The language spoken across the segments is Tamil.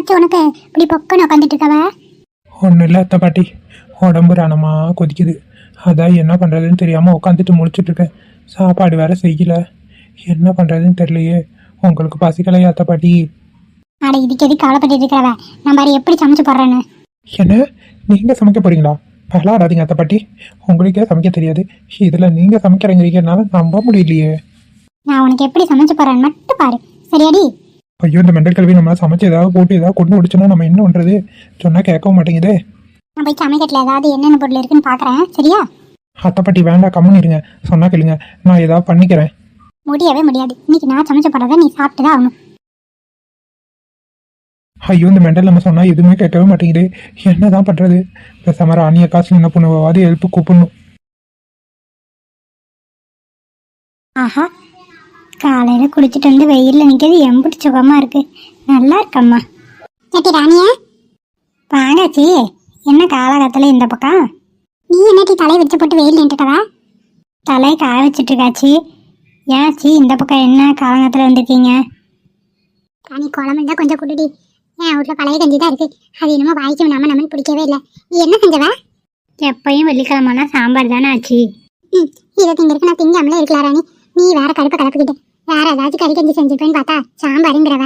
என்னாச்சு உனக்கு இப்படி பொக்கன்னு உட்காந்துட்டு இருக்கவ? ஒன்றும் இல்லை அத்தை பாட்டி. உடம்பு ரணமாக கொதிக்குது. அதான் என்ன பண்ணுறதுன்னு தெரியாமல் உட்காந்துட்டு முழிச்சிட்டு இருக்கேன். சாப்பாடு வேற செய்யல. என்ன பண்ணுறதுன்னு தெரியலையே. உங்களுக்கு பசிக்கலையா அத்தை பாட்டி? அட இதுக்கு எதுக்கு கவலைப்பட்டு இருக்கிறவ நான் பாரு எப்படி சமைச்சு போடுறேன்னு. என்ன? நீங்கள் சமைக்க போறீங்களா? பலாடாதீங்க அத்தை பாட்டி. உங்களுக்கே சமைக்க தெரியாது. இதில் நீங்கள் சமைக்கிறீங்கிறீங்கனால நம்ப முடியலையே. நான் உனக்கு எப்படி சமைச்சு போறேன்னு மட்டும் பாரு. சரியாடி? ஐயோ இந்த மெண்டல் கல்வி நம்மளை சமைச்சு ஏதாவது போட்டு ஏதாவது கொண்டு முடிச்சோன்னா நம்ம என்ன பண்ணுறது சொன்னால் கேட்கவும் மாட்டேங்குதே. நான் போய் சமைக்கட்டில் ஏதாவது என்னென்ன பொருள் இருக்குன்னு பார்க்குறேன் சரியா? அத்தை பாட்டி வேண்டாம் கம்முன்னு இருங்க. சொன்னா கேளுங்க. நான் ஏதாவது பண்ணிக்கிறேன். முடியவே முடியாது. இன்னைக்கு நான் சமைச்சு போடுறத நீ சாப்பிட்டு தான் ஆகணும். ஐயோ இந்த மெண்டல் நம்ம சொன்னா எதுவுமே கேட்கவே மாட்டேங்குது. என்னதான் பண்றது? பேசாம ராணிய காசு என்ன பண்ணுவாது எழுப்பு கூப்பிடணும். ஆஹா காலையில் குளிச்சுட்டு வந்து வெயிலில் நிற்கிறது எம்பிட்டு சுகமாக இருக்கு. நல்லா இருக்கம்மா. சட்டி ராணியா? வாங்காச்சி என்ன காலகத்தில் இந்த பக்கம்? நீ என்னட்டி தலை வச்சு போட்டு வெயில் நின்றுட்டவா தலை காய வச்சுட்டு இருக்காச்சி ஏன்ச்சி இந்த பக்கம் என்ன காலகத்தில் வந்திருக்கீங்க? ராணி குழம்பு தான் கொஞ்சம் குடுடி. என் வீட்டில் பழைய கஞ்சி தான் இருக்கு. அது என்னமோ வாய்க்கு நம்ம நம்மன்னு பிடிக்கவே இல்லை. நீ என்ன செஞ்சவ? எப்பயும் வெள்ளிக்கிழமைனா சாம்பார் தானே ஆச்சு. ம் இதை திங்கிறதுக்கு நான் திங்காமலே இருக்கலாம் ராணி. நீ வேற கடுப்பை கலப்பிக்கிட்டு. வேற ஏதாச்சும் கறி கஞ்சி செஞ்சிருப்பேன்னு பார்த்தா சாம்பாருங்கிறவ.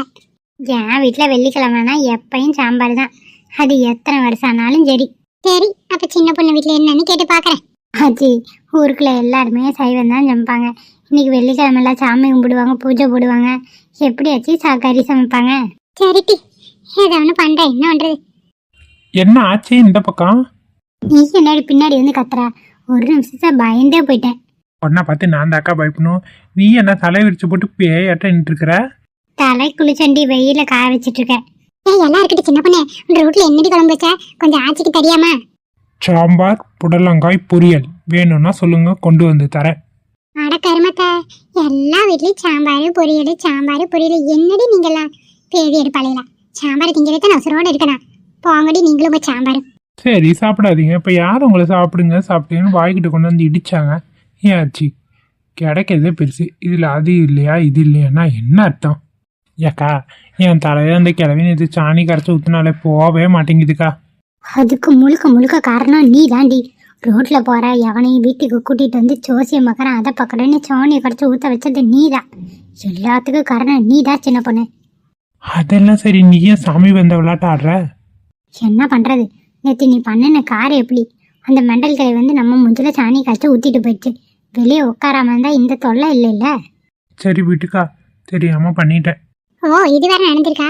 என் வீட்டில் வெள்ளிக்கிழமைனா எப்பயும் சாம்பார் தான் அது எத்தனை வருஷம் ஆனாலும் சரி. சரி அப்ப சின்ன பொண்ணு வீட்டில் என்னன்னு கேட்டு பார்க்கறேன் ஆச்சி ஊருக்குள்ள எல்லாருமே சைவம் தான் சமைப்பாங்க. இன்னைக்கு வெள்ளிக்கிழமெல்லாம் சாமி கும்பிடுவாங்க பூஜை போடுவாங்க. எப்படி ஆச்சு சா கறி சமைப்பாங்க சரிட்டி ஏதோ ஒன்று பண்ணுறேன் என்ன பண்ணுறது என்ன ஆச்சு இந்த பக்கம்? நீ என்னடி பின்னாடி வந்து கத்துற? ஒரு நிமிஷத்தை பயந்தே போயிட்டேன். உடனே பார்த்து நான் அந்த அக்கா பயப்படணும். நீ என்ன தலை விரிச்சு போட்டு பேயாட்ட நின்றுருக்கிற தலை குளிச்சண்டி வெயில காய வச்சிட்டு இருக்கேன் ஏய் எல்லாம் இருக்கட்டும் சின்ன பொண்ணு. உங்க ரூட்ல என்னடி குழம்பு வச்ச? கொஞ்சம் ஆச்சிக்கு தெரியாமா. சாம்பார் புடலங்காய் பொரியல். வேணும்னா சொல்லுங்க கொண்டு வந்து தரேன். அட கருமத்தை எல்லா வீட்லயும் சாம்பார் பொரியல் சாம்பார் பொரியல். என்னடி நீங்கெல்லாம்? பேதி எடுப்பாளையில சாம்பார் திங்கிறத நான் உசுரோட இருக்கணும் போங்கடி நீங்களும் போய் சாம்பார். சரி சாப்பிடாதீங்க. இப்போ யார் உங்களை சாப்பிடுங்க? சாப்பிடுங்கன்னு வாய்கிட்ட கொண்டு வந்து இடிச்சாங்க. ஏன் ஆச்சு கிடைக்கிறதே பெருசு. இதில் அது இல்லையா இது இல்லையான்னா என்ன அர்த்தம்? ஏக்கா என் தலையில அந்த கிளவி நேற்று சாணி கரைச்சி ஊற்றினாலே போகவே மாட்டேங்குதுக்கா. அதுக்கு முழுக்க முழுக்க காரணம் நீ தாண்டி ரோட்ல போற எவனையும் வீட்டுக்கு கூட்டிட்டு வந்து ஜோசிய மகரம் அதை பக்கடன்னு சோனியை கடிச்சு ஊத்த வச்சது நீ தான் எல்லாத்துக்கும் காரணம் நீ தான் சின்ன பொண்ணு. அதெல்லாம் சரி நீ ஏன் சாமி வந்த விளையாட்டு ஆடுற? என்ன பண்றது? நேற்று நீ பண்ணின கார் எப்படி? அந்த மெண்டல் கை வந்து நம்ம முஞ்சில சாணி காய்ச்சி ஊத்திட்டு போயிடுச்சு. வெளியே உட்காராம இருந்தா இந்த தொல்லை இல்லை இல்ல சரி வீட்டுக்கா தெரியாம பண்ணிட்டேன். ஓ இது வேற நடந்திருக்கா?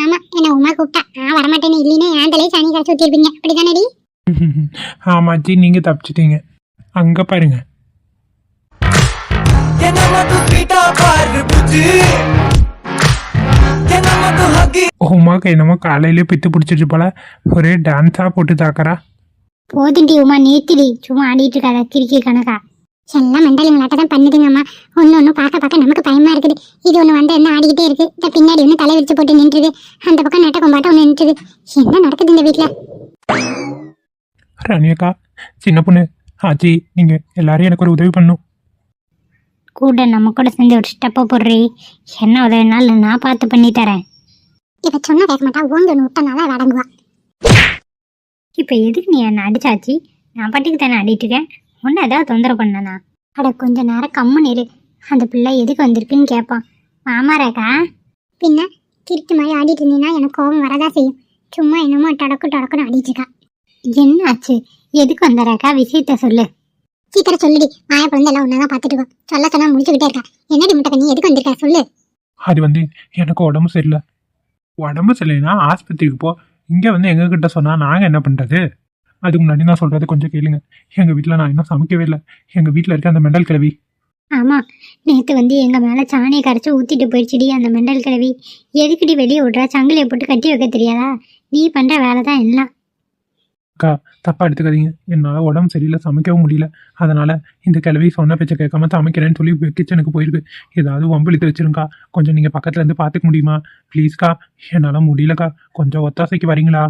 ஆமா என்ன உமா கூப்பிட்டா. நான் வரமாட்டேன்னு இல்லைன்னா என் தலையை சாணி காய்ச்சி ஊத்திருப்பீங்க. அப்படிதானடி? ஆமாச்சி நீங்கள் தப்பிச்சிட்டீங்க. அங்கே பாருங்க. உமாக்கு என்னமோ காலையிலே பித்து பிடிச்சிட்டு போல. ஒரே டான்ஸாக போட்டு தாக்கறா. போதுண்டி உமா நேத்திடி. சும்மா ஆடிட்டு இருக்காத கிறுக்கி கணக்கா. எல்லாம் மெண்டலுங்களாட்ட தான் பண்ணுதுங்கம்மா. ஒன்று ஒன்று பார்க்க பார்க்க நமக்கு பயமா இருக்குது. இது ஒன்று வந்து என்ன ஆடிக்கிட்டே இருக்கு. இந்த பின்னாடி ஒன்று தலை விரிச்சு போட்டு நின்றுது. அந்த பக்கம் நட்ட கொம்பாட்டம் ஒன்று நின்றுது. என்ன நடக்குது இந்த வீட்டில் ரணியக்கா சின்ன பொண்ணு. ஆச்சி நீங்கள் எல்லாரும் எனக்கு ஒரு உதவி பண்ணும் கூட நம்ம கூட சேர்ந்து ஒரு ஸ்டெப்பை போடுறி. என்ன உதவினாலும் நான் பார்த்து பண்ணி தரேன். இவ சொன்னா கேட்க மாட்டா. ஓங்க விட்டனால அடங்குவா இப்போ எதுக்கு நீ என்ன அடிச்சாச்சு? நான் பாட்டுக்கு தானே ஆடிட்டு இருக்கேன் ஏதாவது தொந்தரவு பண்ணனா? அட கொஞ்ச நேரம் கம்முன்னு இரு. அந்த பிள்ளை எதுக்கு வந்திருக்குன்னு கேட்பான் மாமாராக்கா? பின்ன திருட்டு மாதிரி ஆடிட்டு இருந்தீங்கன்னா எனக்கு கோபம் வரதா செய்யும். சும்மா என்னமோ டடக்கு டடக்குன்னு ஆடிட்டு என்ன ஆச்சு? எதுக்கு வந்தாராக்கா? விஷயத்த சொல்லு. சீக்கிரம் சொல்லுடி. மாய குழந்தை எல்லாம் ஒன்றா பார்த்துட்டு சொல்ல சொன்னா முடிச்சுக்கிட்டே இருக்கா. என்னடி முட்டை நீ எதுக்கு வந்திருக்க? சொல்லு. அது வந்து எனக்கு உடம்பு சரியில்லை. உடம்பு சரியில்லைன்னா ஆஸ்பத்திரிக்கு போ. இங்கே வந்து எங்ககிட்ட சொன்னால் நாங்கள் என்ன பண்ணுறது அதுக்கு முன்னாடி நான் சொல்கிறது கொஞ்சம் கேளுங்க. எங்கள் வீட்டில் நான் இன்னும் சமைக்கவே இல்லை. எங்கள் வீட்டில் இருக்க அந்த மெண்டல் கிழவி. ஆமா நேத்து வந்து எங்க மேல சாணியை கரைச்சு ஊத்திட்டு போயிடுச்சுடி அந்த மெண்டல் கிழவி. எதுக்குடி வெளியே விடுறா? சங்கிலியை போட்டு கட்டி வைக்க தெரியாதா? நீ பண்ற வேலை தான் எல்லாம். அக்கா தப்பாக எடுத்துக்காதீங்க. என்னால் உடம்பு சரியில்லை சமைக்கவும் முடியல. அதனால் இந்த கிழவி சொன்ன பேச்சை கேட்காம சமைக்கிறேன்னு சொல்லி கிச்சனுக்கு போயிருக்கு. ஏதாவது வம்பிழுத்து வச்சிருங்கக்கா. கொஞ்சம் நீங்கள் பக்கத்துல இருந்து பார்த்துக்க முடியுமா? ப்ளீஸ்க்கா என்னால் முடியலக்கா. கொஞ்சம் ஒத்தாசைக்கு வரீங்களா?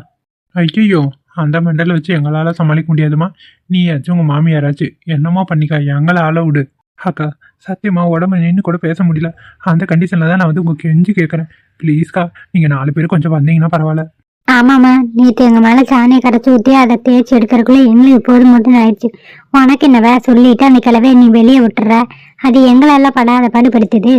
ஐயோ அந்த மெண்டலை வச்சு எங்களால் சமாளிக்க முடியாதுமா நீ யாச்சும் உங்கள் மாமியாராச்சு. என்னமோ பண்ணிக்கா எங்களை ஆள விடு. அக்கா சத்தியமா உடம்பு நின்று கூட பேச முடியல. அந்த கண்டிஷனில் தான் நான் வந்து உங்கள் கெஞ்சி கேட்குறேன் ப்ளீஸ்க்கா நீங்கள் நாலு பேர் கொஞ்சம் வந்தீங்கன்னா பரவாயில்ல. ஆமாம்மா நேற்று எங்கள் மேலே சாணியை கரைச்சி ஊற்றி அதை தேய்ச்சி எடுக்கிறதுக்குள்ள எங்களுக்கு போதும் மட்டும் ஆயிடுச்சு. உனக்கு என்னவே சொல்லிட்டு அந்த கிழவை நீ வெளியே விட்டுற. அது எங்களெல்லாம் படாத பாடுபடுத்துது.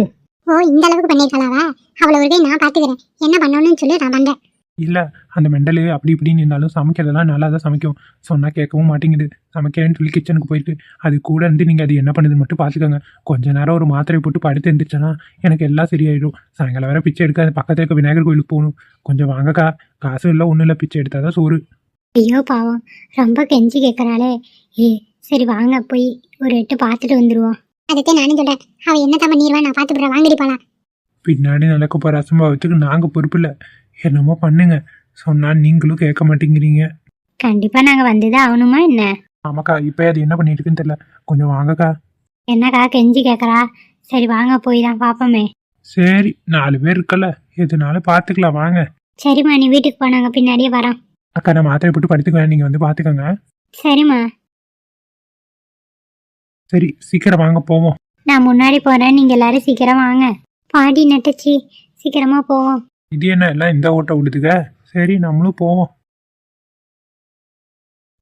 ஓ இந்த அளவுக்கு பண்ணிருக்கலாவா? அவளை ஒரு நான் பாத்துக்கிறேன். என்ன பண்ணணும்னு சொல்லி நான் பண்றேன். இல்லை அந்த மெண்டலு அப்படி இப்படின்னு இருந்தாலும் சமைக்கிறதெல்லாம் நல்லா தான் சமைக்கும். சொன்னால் கேட்கவும் மாட்டேங்குது. சமைக்கிறேன்னு சொல்லி கிச்சனுக்கு போயிட்டு அது கூட இருந்து நீங்கள் அது என்ன பண்ணுதுன்னு மட்டும் பார்த்துக்கோங்க. கொஞ்ச நேரம் ஒரு மாத்திரை போட்டு படுத்து எழுந்திரிச்சேன்னா எனக்கு எல்லாம் சரியாயிடும். சாயங்காலம் வேற பிச்சை எடுக்க அது பக்கத்துல இருக்க விநாயகர் கோயிலுக்கு போகணும். கொஞ்சம் வாங்கக்கா. காசு இல்லை ஒன்றும் இல்லை. பிச்சை எடுத்தால் தான் சோறு. ஐயோ பாவம். ரொம்ப கெஞ்சி கேட்குறாளே ஏ சரி வாங்க போய் ஒரு எட்டு பார்த்துட்டு வந்துடுவோம் அதுக்கே நானும் சொல்றேன் அவ என்னதான் பண்ணிடுவா நான் பாத்துக்கிறேன் வாங்கடி போலாம். பின்னாடி நடக்க போகிற அசம்பாவத்துக்கு நாங்கள் பொறுப்பு இல்லை. என்னமோ பண்ணுங்க. சொன்னால் நீங்களும் கேட்க மாட்டேங்கிறீங்க. கண்டிப்பாக நாங்கள் வந்துதான் ஆகணுமா என்ன? ஆமாக்கா இப்போ அது என்ன பண்ணிட்டு இருக்குன்னு தெரியல. கொஞ்சம் வாங்கக்கா. என்னக்கா கெஞ்சி கேட்குறா சரி வாங்க போய் தான் பார்ப்போமே சரி நாலு பேர் இருக்கல. எதுனாலும் பார்த்துக்கலாம் வாங்க. சரிம்மா நீ வீட்டுக்கு போ நாங்கள் பின்னாடியே வரோம். அக்கா நான் மாத்திரை போட்டு படுத்துக்குவேன். நீங்கள் வந்து பார்த்துக்கோங்க சரிம்மா. சரி சீக்கிரம் வாங்க போவோம். நான் முன்னாடி போகிறேன் நீங்கள் எல்லாரும் சீக்கிரம் வாங்க. பாடி நட்டுச்சு. சீக்கிரமாக போவோம். இது என்ன எல்லாம் இந்த ஓட்ட விடுதுங்க சரி நம்மளும் போவோம்.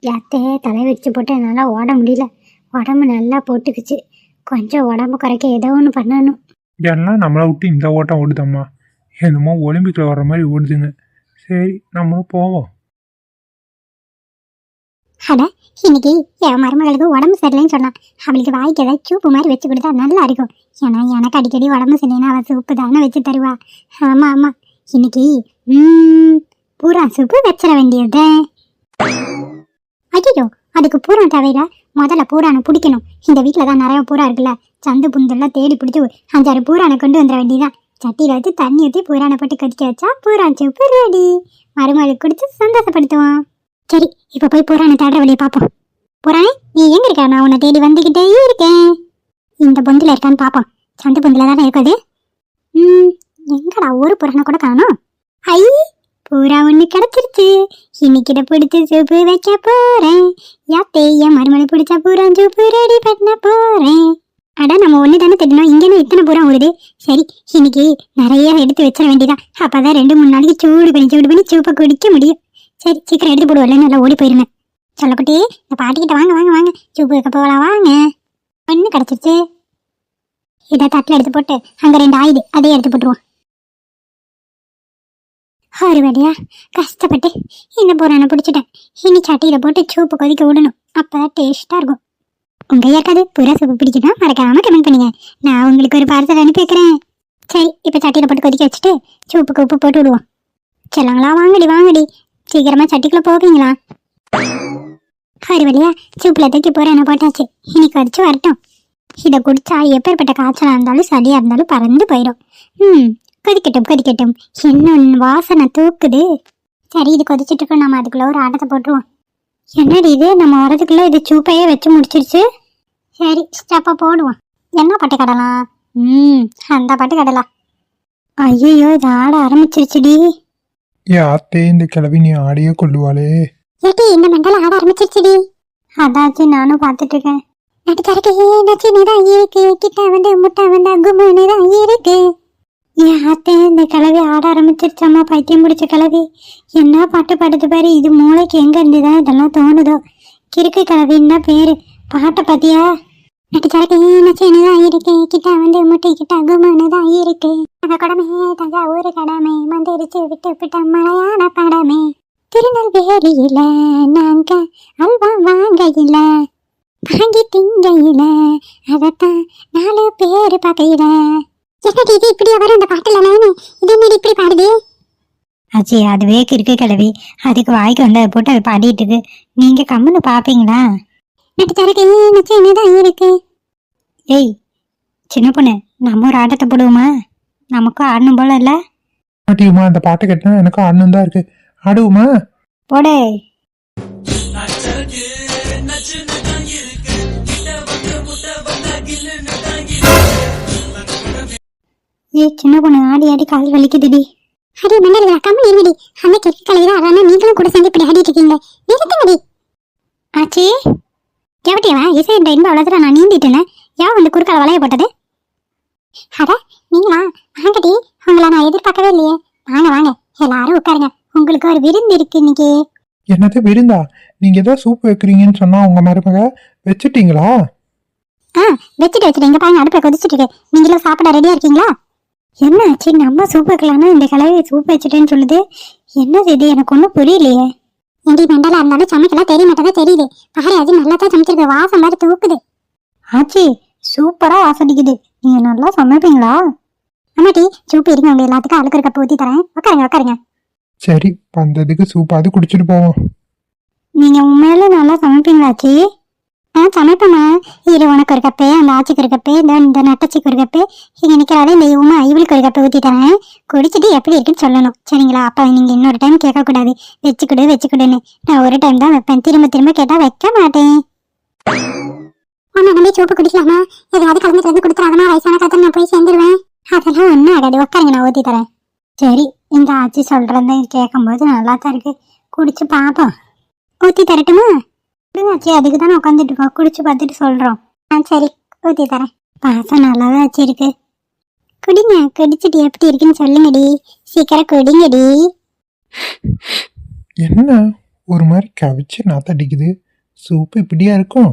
யாத்தே தலை வச்சு போட்டு என்னால் ஓட முடியல. உடம்பு நல்லா போட்டுக்குச்சு. கொஞ்சம் உடம்பு குறைக்க ஏதோ ஒன்று பண்ணணும். எல்லாம் நம்மளை விட்டு இந்த ஓட்டம் ஓடுதம்மா. என்னமோ ஒலிம்பிக்கில் வர்ற மாதிரி ஓடுதுங்க. சரி நம்மளும் போவோம். அட இன்னைக்கு என் மருமகளுக்கு உடம்பு சரியில்லைன்னு சொன்னான். அவளுக்கு வாய்க்கு ஏதாவது சூப்பு மாதிரி வச்சு கொடுத்தா நல்லா இருக்கும். ஏன்னா எனக்கு அடிக்கடி உடம்பு சரியில்லைன்னா அவள் சூப்பு தானே வச்சு தருவா. ஆமா ஆமா. இன்னைக்கு ம், பூரா சூப்பு வச்சிட வேண்டியது. ஐயோ அதுக்கு பூரா தேவையில்ல. முதல்ல பூரானை பிடிக்கணும். இந்த வீட்டில் தான் நிறைய பூரா இருக்குல்ல. சந்து புந்தெல்லாம் தேடி பிடிச்சி அஞ்சாறு பூரானை கொண்டு வந்துட வேண்டியதான் சட்டியில் வச்சு தண்ணி ஊற்றி பூரானை போட்டு கடிக்க வச்சா பூரா சூப்பு ரெடி மருமகளுக்கு குடிச்சு சந்தோஷப்படுத்துவோம் சரி இப்போ போய் பூரானை தேடுற வழியை பார்ப்போம் புறானே நீ எங்க இருக்க? நான் உன்னை தேடி வந்துகிட்டே இருக்கேன். இந்த பொந்தில் இருக்கான்னு பார்ப்போம் சந்து பொந்தில் தானே இருக்குது? ம் எங்கடா ஒரு புறனை கூட காணும் ஐ பூரா ஒன்று கிடச்சிருச்சு. இன்னைக்கு இதை பிடிச்சி சூப்பு வைக்க போறேன். யாத்தே என் மருமலை பிடிச்சா பூரா சூப்பு ரெடி பண்ண போறேன். அட நம்ம ஒன்று தானே தேடணும் இங்கேன்னு இத்தனை பூரா ஓடுது சரி இன்னைக்கு நிறைய எடுத்து வச்சிட வேண்டியதான் அப்பதான் ரெண்டு மூணு நாளைக்கு சூடு பண்ணி சூடு பண்ணி சூப்பை குடிக்க முடியும். சரி சீக்கிரம் எடுத்து போடுவல நல்லா ஓடி போயிருந்தேன் சொல்லக்குட்டி இந்த பாட்டிக்கிட்ட வாங்க வாங்க வாங்க. சூப்பு வைக்க போகலாம் வாங்க. ஒன்று கிடச்சிருச்சு. இதை தட்டில் எடுத்து போட்டு அங்கே ரெண்டு ஆயுது அதே எடுத்து போட்டுருவோம். ஒரு வழியா கஷ்டப்பட்டு இந்த பூரானை பிடிச்சிட்டேன். இனி சட்டியில் போட்டு சூப்பு கொதிக்க விடணும். அப்போ டேஸ்ட்டாக இருக்கும். உங்கள் யாருக்காவது புறா சூப்பு பிடிக்குதா? மறக்காமல் கமெண்ட் பண்ணுங்க. நான் உங்களுக்கு ஒரு பார்சல் அனுப்பி வைக்கிறேன். சரி இப்போ சட்டியில் போட்டு கொதிக்க வச்சுட்டு சூப்புக்கு உப்பு போட்டு விடுவோம். செல்லங்களா வாங்கடி வாங்கடி. சீக்கிரமாக சட்டிக்குள்ளே போவீங்களா? ஒரு வழியா சூப்பில் தூக்கி போறேன் போட்டாச்சு. இன்னைக்கு வச்சு வரட்டும். இதை குடிச்சா எப்பேற்பட்ட காய்ச்சலாக இருந்தாலும் சளியாக இருந்தாலும் பறந்து போயிடும். ம் கொதிக்கட்டும் கொதிக்கட்டும். இன்னும் வாசனை தூக்குது? சரி இது கொதிச்சிட்டு இருக்கோம் நம்ம அதுக்குள்ள ஒரு ஆட்டத்தை போட்டுருவோம். என்னடி இது? நம்ம வரதுக்குள்ள இது சூப்பையே வச்சு முடிச்சிருச்சு. சரி ஸ்டெப்பை போடுவோம். என்ன பாட்டு கடலாம்? ம் அந்த பாட்டு கடலாம். ஐயோ இது ஆட ஆரம்பிச்சிருச்சுடி. ஏ அத்தே இந்த கிளவி நீ ஆடியே கொள்ளுவாளே. ஏட்டி இந்த மண்டல ஆட ஆரம்பிச்சிருச்சுடி. அதாச்சு நானும் பார்த்துட்டு இருக்கேன் நடுத்தரக்கு நச்சினு தான் இருக்கு கிட்ட வந்து முட்டை வந்தா கும்முன்னு தான் இருக்கு. என் அத்தை இந்த கிளவி ஆட ஆரம்பிச்சிருச்சம்மா பைத்தியம் பிடிச்ச கிளவி என்ன பாட்டு பாடுது பாரு இது மூளைக்கு எங்க இருந்துதான் இதெல்லாம் தோணுதோ? கிறுக்கு கிளவின்னா பேரு? பாட்டை பாத்தியா? நடுத்தரக்கு நச்சினு தான் இருக்கு? கிட்ட வந்து முட்டை கிட்ட கும்முன்னு இருக்கு. அந்த கடமை தஞ்சா ஒரு கடமை. மந்திரிச்சு விட்டு விட்ட மலையான படமே. திருநெல்வேலியில நாங்க அல்வா வாங்கையில வாங்கி திங்கையில. அதத்தான் நாலு பேர் பார்க்கையில என்னடி இது இப்படியா வரும் இந்த பாட்டுல நானு இது என்னடி இப்படி பாடுது? ஆச்சி அதுவே கிறுக்கு கிளவி அதுக்கு வாய்க்கு வந்து அதை போட்டு அதை பாடிட்டு இருக்கு. நீங்க கம்முன்னு பாப்பீங்களா? நடுத்தரக்கு நச்சினு தான் இருக்கு ஏய் சின்ன பொண்ணு நம்ம ஒரு ஆட்டத்தை போடுவோமா? நமக்கும் ஆடணும் போல இல்ல? பாட்டியுமா அந்த பாட்டு கேட்டா எனக்கு ஆடணும் தான் இருக்கு. ஆடுவோமா? போடு. ஏய் சின்ன பொண்ணு ஆடி ஆடி கால் வலிக்குதுடி. அடி மண்டல கம்மி இருடி அந்த கெட்டு கலையில நீங்களும் கூட சேர்ந்து இப்படி ஆடிட்டு இருக்கீங்க. நிறுத்துங்கடி ஆச்சி. எவட்டியவா? இசை என்ற இன்ப நான் நீந்திட்டு இருந்தேன் யா வந்து குறுக்கால வளைய போட்டது? அட நீங்களா? வாங்கடி. உங்களை நான் எதிர்பார்க்கவே இல்லையே. வாங்க வாங்க. எல்லாரும் உட்காருங்க. உங்களுக்கு ஒரு விருந்து இருக்கு இன்னைக்கு. என்னது விருந்தா? நீங்க ஏதோ சூப் வைக்கிறீங்கன்னு சொன்னா உங்க மருமக வச்சுட்டீங்களா? ஆ வச்சுட்டு வச்சுட்டு இங்க பாருங்க அடுப்பில் கொதிச்சுட்டு இருக்கு. நீங்களும் சாப்பிட ரெடியா இருக்கீங்களா? என்ன ஆச்சு நம்ம சூப் வைக்கலாம்னா இந்த கிளவி சூப் வச்சுட்டேன்னு சொல்லுது. என்னது இது எனக்கு ஒன்றும் புரியலையே. எடி மெண்டலா இருந்தாலும் சமைக்கலாம். தெரிய மாட்டதா தெரியுது. பாரு அது நல்லா தான் சமைச்சிருக்கு. வாசம் மாதிரி தூக்குது. ஆச்சி சூப்பராக வாசடிக்குது நீங்கள் நல்லா சமைப்பீங்களா? ஆமாட்டி சூப்பு இருங்க உங்க எல்லாத்துக்கும் அழுக்கு கப்பு ஊத்தி தரேன். உட்காருங்க உட்காருங்க. சரி வந்ததுக்கு சூப்பாவது குடிச்சிட்டு போவோம். நீங்கள் உண்மையில நல்லா சமைப்பீங்களா ஆச்சி ஆ சமைப்பேம்மா. இரு உனக்கு ஒரு கப்பு அந்த ஆச்சிக்கு ஒரு கப்பு இந்த இந்த நட்டச்சிக்கு ஒரு கப்பு. இங்கே நிக்கிறாளே இந்த இவமா இவளுக்கு ஒரு கப்பு ஊற்றி தரேன் குடிச்சிட்டு எப்படி இருக்குன்னு சொல்லணும். சரிங்களா? அப்போ நீங்க இன்னொரு டைம் கேட்கக்கூடாது. வச்சு கொடு வச்சு கொடுன்னு நான் ஒரு டைம் தான் வைப்பேன். திரும்ப திரும்ப கேட்டா வைக்க மாட்டேன். உன்னை நம்பி சூப்பு குடிக்கலாமா? எதையாவது கலந்து கலந்து கொடுத்துறாதமா வயசான காலத்துல நான் போய் சேர்ந்துருவேன். அதெல்லாம் ஒன்றும் ஆகாது. உட்காருங்க நான் ஊத்தி தரேன். சரி இந்த ஆச்சி சொல்கிறத கேட்கும்போது நல்லா தான் இருக்கு. குடிச்சு பார்ப்போம் ஊத்தி தரட்டுமா? விடுங்க அதுக்கு தானே உட்காந்துட்டு இருக்கோம் குடிச்சு பார்த்துட்டு சொல்கிறோம் ஆ சரி ஊத்தி தரேன். பாசம் நல்லா தான் ஆச்சி இருக்கு குடிங்க குடிச்சிட்டு எப்படி இருக்குன்னு சொல்லுங்கடி. சீக்கிரம் குடிங்கடி. என்ன? ஒரு மாதிரி கவிச்சு நாத்தடிக்குது சூப்பு இப்படியா இருக்கும்?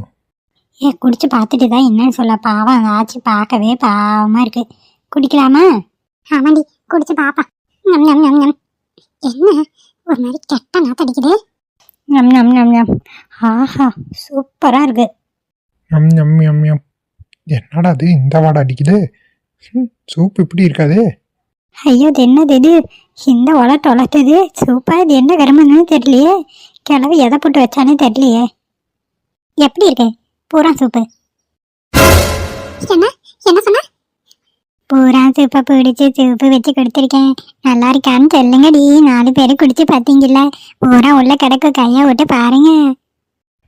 ஏ குடிச்சு பார்த்துட்டு தான் என்னன்னு சொல்ல. பாவம் ஆச்சி பார்க்கவே பாவமாக இருக்கு. குடிக்கலாமா? ஆமாண்டி குடிச்சு பாப்பா. என்ன? ஒரு மாதிரி கெட்ட நாத்தடிக்குது நம் நம் நம் நம் ஆஹா சூப்பராக இருக்கு. எம் எம் எம் எம் என்னடா அது இந்த வாடை அடிக்குது? சூப் இப்படி இருக்காதே. ஐயோ இது என்னது இது? இந்த உலட்டு உலட்டுது சூப்பர் இது என்ன கருமன்னு தெரியலையே. கிளவி எதை போட்டு வச்சானே தெரியலையே. எப்படி இருக்கு? பூரா சூப்பு. என்ன? என்ன சொன்ன? பூரா சூப்பை பிடிச்சி சூப்பு வச்சு கொடுத்துருக்கேன். நல்லா இருக்கான்னு சொல்லுங்கடி நாலு பேர் குடிச்சு பார்த்தீங்கல்ல. பூரா உள்ள கிடக்கு. கையை விட்டு பாருங்க.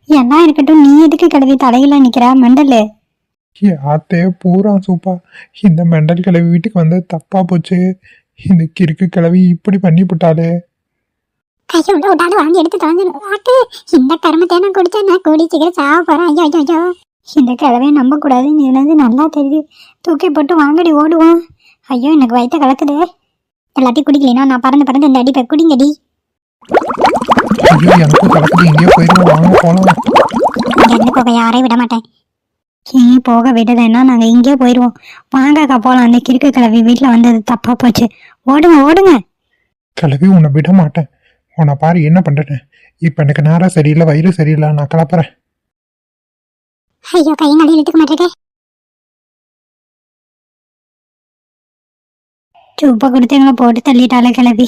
எல்லாம் இருக்கட்டும் நீ எதுக்கு கிடவி தலையில நிக்கிற? மண்டலு. ஆத்தே பூரா சூப்பா. இந்த மெண்டல் கிழவி வீட்டுக்கு வந்து தப்பா போச்சு. இந்த கிறுக்கு கிழவி இப்படி பண்ணி போட்டாலே கையை உள்ள விடாது வாங்கி எடுத்து தொலைஞ்சிடும் ஆட்டு இந்த கருமத்தை நான் குடிச்சேன். நான் கூடி சீக்கிரம் சாவ போறேன். ஐயோ ஐயோ ஐயோ. இந்த கிழவையை நம்ப கூடாதுன்னு இதுலேருந்து நல்லா தெரியுது. தூக்கி போட்டு வாங்கடி ஓடுவோம். ஐயோ எனக்கு வயிற்ற கலக்குதே. எல்லாத்தையும் குடிக்கலைனா நான் பறந்து பறந்து இந்த அடிப்பை குடிங்கடி. வாங்க போலாம். இங்கேருந்து போக யாரையும் விட மாட்டேன். நீ போக விடலைன்னா நாங்கள் இங்கேயே போயிடுவோம் வாங்கக்கா போகலாம் அந்த கிறுக்கு கிழவி வீட்டில் வந்தது தப்பாக போச்சு. ஓடுங்க ஓடுங்க. கிளவி உன்னை விட மாட்டேன். உன்னை பாரு என்ன பண்ணுறேன் இப்போ எனக்கு நேரம் சரியில்லை வயிறு சரியில்லை. நான் கிளப்புறேன் ஐயோ கை நடி இழுத்துக்க மாட்டேங்க சூப்பை கொடுத்து எங்களை போட்டு தள்ளிட்டாலே கிளம்பி